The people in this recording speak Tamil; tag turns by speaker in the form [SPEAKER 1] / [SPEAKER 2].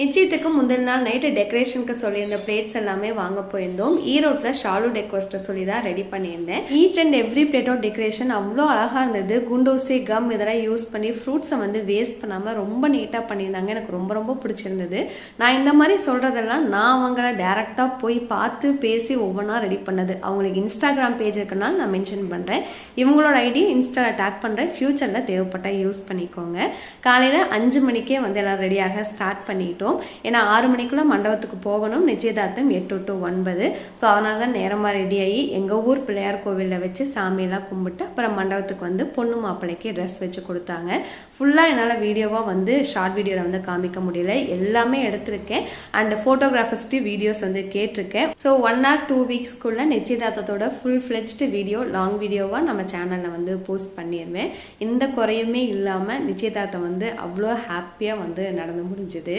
[SPEAKER 1] நிச்சயத்துக்கு முந்தின நாள் நைட்டு டெக்கரேஷனுக்கு சொல்லியிருந்த பிளேட்ஸ் எல்லாமே வாங்க போயிருந்தோம். ஈரோட்டில் ஷாலு டெக்கோஸ்ட்டை சொல்லி தான் ரெடி பண்ணியிருந்தேன் ஈச் அண்ட் எவ்ரி பிளேட்டோட டெக்கரேஷன் அவ்வளோ அழகாக இருந்தது. குண்டோசி கம் இதெல்லாம் யூஸ் பண்ணி ஃப்ரூட்ஸை வந்து வேஸ்ட் பண்ணாமல் ரொம்ப நீட்டாக பண்ணியிருந்தாங்க. எனக்கு ரொம்ப ரொம்ப பிடிச்சிருந்தது. நான் இந்த மாதிரி சொல்கிறதெல்லாம் நான் அவங்கள டேரெக்டாக போய் பார்த்து பேசி ஒவ்வொன்றா ரெடி பண்ணது. அவங்களுக்கு இன்ஸ்டாகிராம் பேஜ் இருக்கனால நான் மென்ஷன் பண்ணுறேன் இவங்களோட ஐடி இன்ஸ்டாவில் டேக் பண்ணுறேன் ஃப்யூச்சரில் தேவைப்பட்டால் யூஸ் பண்ணிக்கோங்க. காலையில் அஞ்சு மணிக்கே வந்து எல்லாம் ரெடியாக ஸ்டார்ட் பண்ணிட்டோம். ஏன்னா ஆறு மணிக்குள்ளே மண்டபத்துக்கு போகணும். நிச்சயதார்த்தம் எட்டு டு ஒன்பது. ஸோ அதனால தான் நேரமாக ரெடி ஆகி எங்கள் ஊர் பிள்ளையார் கோவிலில் வச்சு சாமியெல்லாம் கும்பிட்டு அப்புறம் மண்டபத்துக்கு வந்து பொண்ணு மாப்பிள்ளைக்கு ட்ரெஸ் வச்சு கொடுத்தாங்க. ஃபுல்லாக என்னால் வீடியோவாக வந்து ஷார்ட் வீடியோவில் வந்து காமிக்க முடியல. எல்லாமே எடுத்திருக்கேன். அண்ட் ஃபோட்டோகிராஃபர்ஸ்ட்டு வீடியோஸ் வந்து கேட்டிருக்கேன். ஸோ ஒன் ஆர் டூ வீக்ஸ்க்குள்ளே நிச்சயதார்த்தத்தோட ஃபுல் ஃப்ளெஜ்டு வீடியோ லாங் வீடியோவாக நம்ம சேனலில் வந்து போஸ்ட் பண்ணிடுவேன் எந்த குறையுமே இல்லாமல் நிச்சயதார்த்தம் வந்து அவ்வளோ ஹாப்பியாக வந்து நடந்து முடிஞ்சுது.